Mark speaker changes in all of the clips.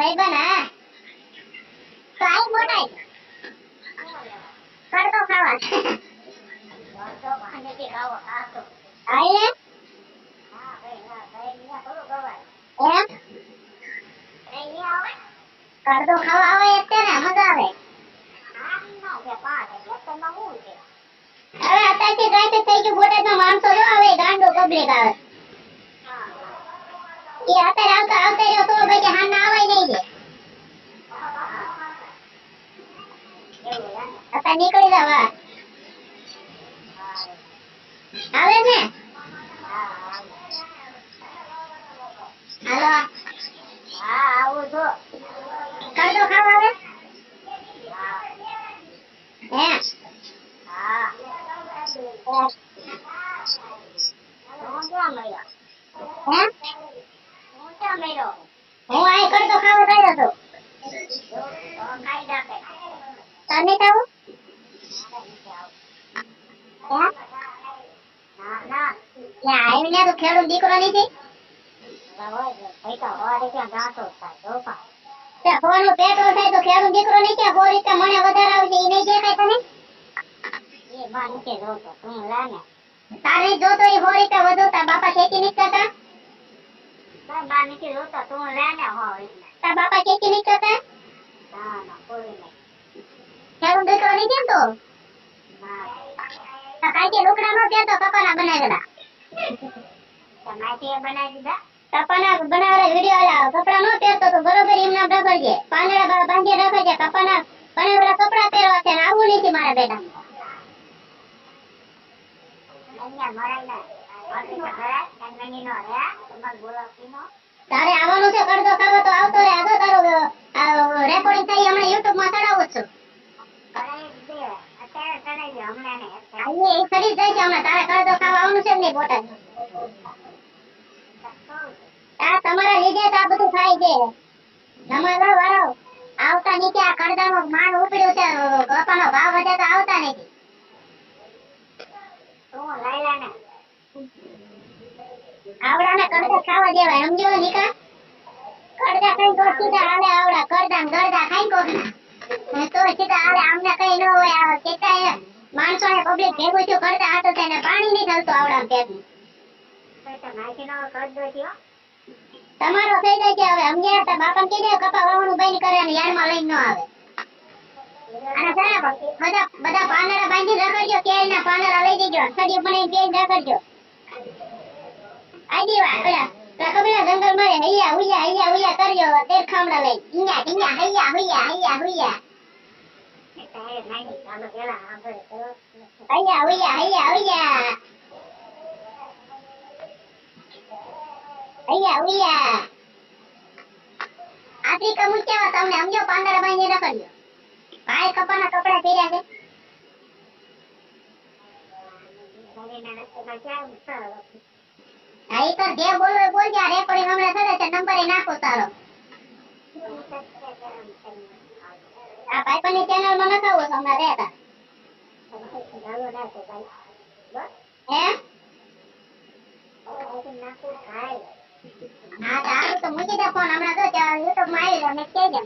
Speaker 1: ભાઈ
Speaker 2: બન
Speaker 1: હા? તો આઈ
Speaker 2: મોટા ખાવા. આવે મજા આવે. હવે અત્યારથી ગાય થઈ ગયું, બોટાદમાં માણસો આવે, ગાંડો પબ્લિક આવે. એ અત્યારે આવતા આવતા રહ્યો તો ભાઈ કે હા ના આવે નહીં
Speaker 1: કે
Speaker 2: અત્યારે નીકળી જાવ આવે ને? હાલો.
Speaker 1: હા આવું છો
Speaker 2: કરતો ખાવા
Speaker 1: હું ક્યાં મળ્યો
Speaker 2: હે
Speaker 1: હું ક્યાં મળ્યો
Speaker 2: હું આ કરતો ખાવા ગયો હતો
Speaker 1: તો કાઈ નાખે
Speaker 2: હે
Speaker 1: ના ના.
Speaker 2: યા આવીને તો ખેડૂત દીકરો નથી?
Speaker 1: ભાઈ તો હવારે ક્યાં ગાંઠો થાય ધોપા
Speaker 2: તે ફોનનું પેટ્રોલ થાય તો ખેડૂત દીકરો નહીં કે સો રીતે મને વધારે આવશે એ નહીં દેખાય તને?
Speaker 1: એ બા નીચે જોતો તું લે ને.
Speaker 2: તારે જોતો એ સો તો વધુ? તાર બાપા ખેતી નહીં કરતા?
Speaker 1: ભાઈ બા નીચે જોતો તું લે ને હો
Speaker 2: તાર બાપા ખેતી નહીં કરતા?
Speaker 1: ના ના કોઈ નહીં.
Speaker 2: નહીં કેમ તો? કાંઈ લોકડા નો દેતો કપાના બનાવેલા
Speaker 1: તમારી બનાવી દીધા.
Speaker 2: કપાના બનાવેલા વિડિયો આલા કપડા નો પહેરતો તો બરોબર એમના રખડજે પાંદડા બાંધી રાખે છે. કપાના બનાવેલા કપડા પહેરવા છે ને આવું નથી મારા બેટા.
Speaker 1: તો
Speaker 2: તારે આવવાનું છે કરતો ખાવો તો આવતો રે આગળ તારો રેકોર્ડિંગ થઈ હમણાં યુટ્યુબમાં ચડાવું છું.
Speaker 1: હમણાં ને. અત્યારે
Speaker 2: એ ખરી જાય હમણાં? તારે કરતો ખાવા દેવાય. સમજો નિકા. કડદા કઈ તો આવડા. કડદા ગરદા ખાઈ કોક તો સીધા હાલે. કઈ ન હોય. આ માણસો ને પબ્લિક ભેગું થયું કરતા હતો તેને પાણી નહીં થતું આવડા ભેગું.
Speaker 1: કરી દો
Speaker 2: તમારો થઈ જાય છે હવે. સમજ્યા હતા બાપા કીધે કપા વાવણું બંધ કરે અને યારમાં લઈને ન આવે. અને સારા બધા બધા પાંદડા બાંધી રખડજો કેળના પાંદડા લઈ જજો સડી બનાવી કેળ રખડજો. આડી વા પેલા પેલા કબીરા જંગલમાં હૈયા હુયા હૈયા હુયા કર્યો તેર ખામડા લઈ ઈયા ઈયા, હૈયા હુયા હૈયા હુયા. આફ્રિકા મૂક્યા તમને સમજો પાંદડા બાંધી રખડજો ભાઈ કપાના કપડા પહેર્યા છે હા તો જે બોલવું બોલજે રેકોર્ડિંગ હમણાં થશે નંબર નાખો તારો ભાઈબંધની ચેનલમાં નખાવો છો હમણાં રહેતા. તો મૂકી દે માં આવી મેં કહેજે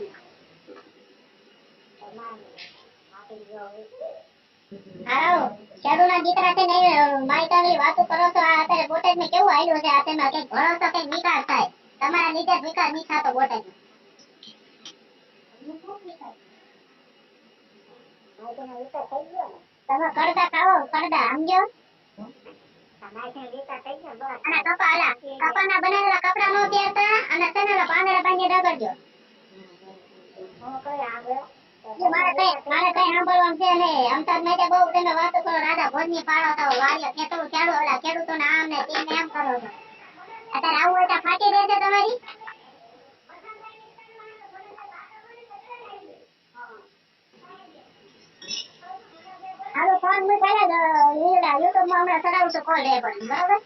Speaker 2: હારો ખેડૂના દીકરા છે ને મારી વાતો કરો છો. આ અત્યારે બોટાદમાં કેવું આવ્યું છે? થાય. તમારા જ વિકાસ નહીં થતો બોટાદ તમે બહુ વાતો કરો, રાધા ભોજની પાડો તો ખેતરું, ખેડૂ, ઓલા ખેડૂતોને આમ ને છો. અત્યારે આવું હોય તો ફાટી તમારી. હાલો ફોન મૂક પહેલા યુટ્યુબમાં હમણાં ચડાવું છું કોલ એ પણ બરોબર?